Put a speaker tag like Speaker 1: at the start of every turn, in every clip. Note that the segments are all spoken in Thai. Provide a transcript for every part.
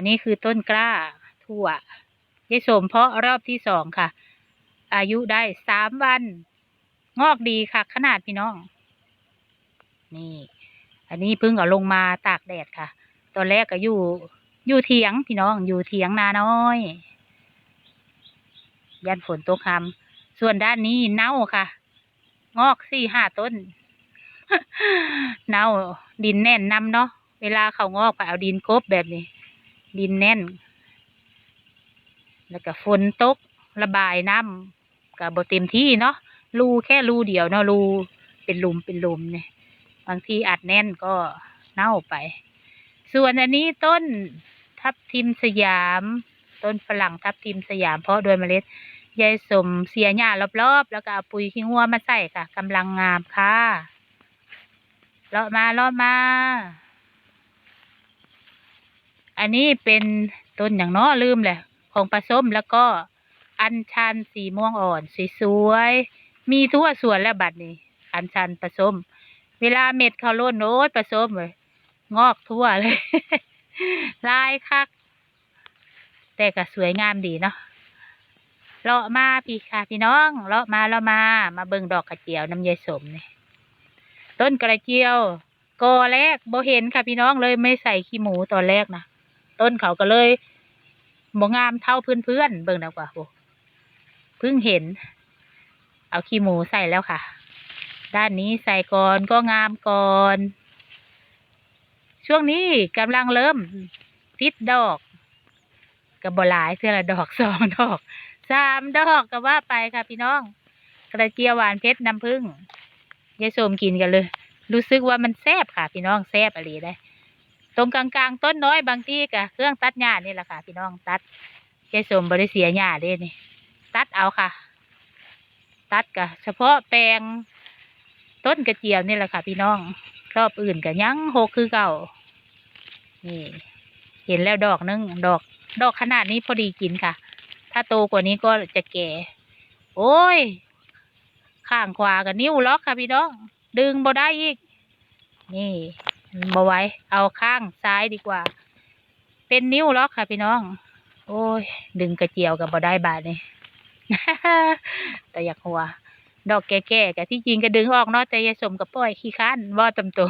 Speaker 1: อันนี้คือต้นกล้าถั่วยายสมเพาะรอบที่สองค่ะ อายุได้สามวัน งอกดีค่ะ ขนาดพี่น้อง นี่ อันนี้เพิ่งเอาลงมาตากแดดค่ะ ตอนแรกก็อยู่ อยู่เถียงพี่น้อง อยู่เถียงนาน้อย ยันฝนตกคำส่วนด้านนี้เน่าค่ะ งอกสี่ห้าต้น เน่าดินแน่นนำเนาะ เวลาเขางอกก็เอาดินกบแบบนี้ ดินแน่น แล้วก็ฝนตกระบายน้ำกับบเต็มที่เนาะรูแค่รูเดียวเนาะรูเป็นหลุมเป็นหลุมเนี่ยบางทีอัดแน่นก็เน่าไป ส่วนอันนี้ต้นทับทิมสยาม ต้นฝรั่งทับทิมสยามเพราะโดวยเมล็ดยายสมเสียหญ้ารอบๆ แล้วก็เอาปุ๋ยขี้งัวมาใส่ค่ะกำลังงามค่ะเลาะมาเลาะมา อันนี้เป็นต้นอย่างเน้อลืมเลยของปลาส้มแล้วก็อัญชันสีม่วงอ่อนสวยๆ มีทั่วสวนแล้วบัดนี้ อัญชันปลาส้ม เวลาเม็ดเขาล้นโอ้ยปลาส้มเลยงอกทั่วเลย ลายคัก แต่ก็สวยงามดีเนาะเลาะมาพี่ค่ะพี่น้องเลาะมาเลาะมา มาเบิ่งดอกกระเจียวน้ำยายสมนี่ต้นกระเจียวกอแรกโบเห็นค่ะพี่น้องเลยไม่ใส่ขี้หมูตอนแรกนะ ต้นเขาก็เลยบ่งามเท่าเพื่อนเพื่อนๆเบิ่งดีกว่าโหเพิ่งเห็น เอาขี้หมูใส่แล้วค่ะ ด้านนี้ใส่ก่อนก็งามก่อน ช่วงนี้กำลังเริ่มติดดอกกับบหลายเท่าละดอกสองดอกสามดอกก็ว่าไปค่ะพี่น้อง กระเจียวหวานเพชรน้ำผึ้งยายโสมกินกันเลย รู้สึกว่ามันแซ่บค่ะ พี่น้องแซ่บอะไรได้ ตรงกลางๆ ต้นน้อยบางที่กะเครื่องตัดหญ้านี่แหละค่ะ พี่น้องตัดยายสมบริเสียหญ้าเด้นี่ ตัดเอาค่ะ ตัดกะเฉพาะแปลงต้นกระเจียวนี่แหละค่ะ พี่น้องรอบอื่นกะยังหกคือเก่า นี่ เห็นแล้วดอกนึงดอก ดอกขนาดนี้พอดีกินค่ะ ถ้าโตกว่านี้ก็จะแก่ โอ้ย ข้างขวากับนิ้วล็อกค่ะพี่น้อง ดึงบ่ได้อีก นี่ บ่ไว้ เอาข้างซ้ายดีกว่า เป็นนิ้วล็อกค่ะพี่น้อง โอ้ย ดึงกระเจียวกับบ่ได้บาทนี่แต่อยากหัว ดอกแก่ๆกับที่จริงก็ดึงออกเนาะแต่ยายสมกับป้อยขี้ค้านว่าตำตัว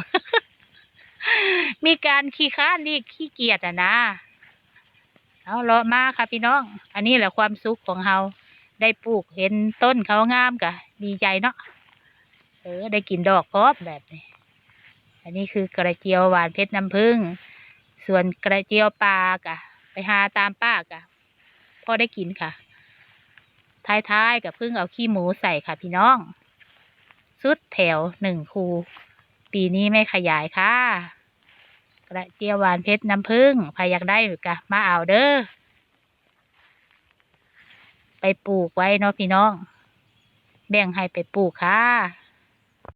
Speaker 1: มีการขี้ค้านนี่ขี้เกียจอะนะเอาเลาะมาค่ะพี่น้อง อันนี้แหละความสุขของเราได้ปลูกเห็นต้นเขางามกะดีใจเนาะเออได้กินดอกพร้อมแบบนี้ อันนี้คือกระเจียวหวานเพชรน้ำผึ้งส่วนกระเจียวปลากะ ไปหาตามป้ากะพอได้กินค่ะท้ายๆกับพึ่งเอาขี้หมูใส่ค่ะพี่น้องสุดแถวหนึ่งคู ปีนี้ไม่ขยายค่ะ กระเจียวหวานเพชรน้ำผึ้งใครอยากได้กะมาเอาเด้อ ไปปลูกไว้เนาะพี่น้อง แบ่งให้ไปปลูกค่ะ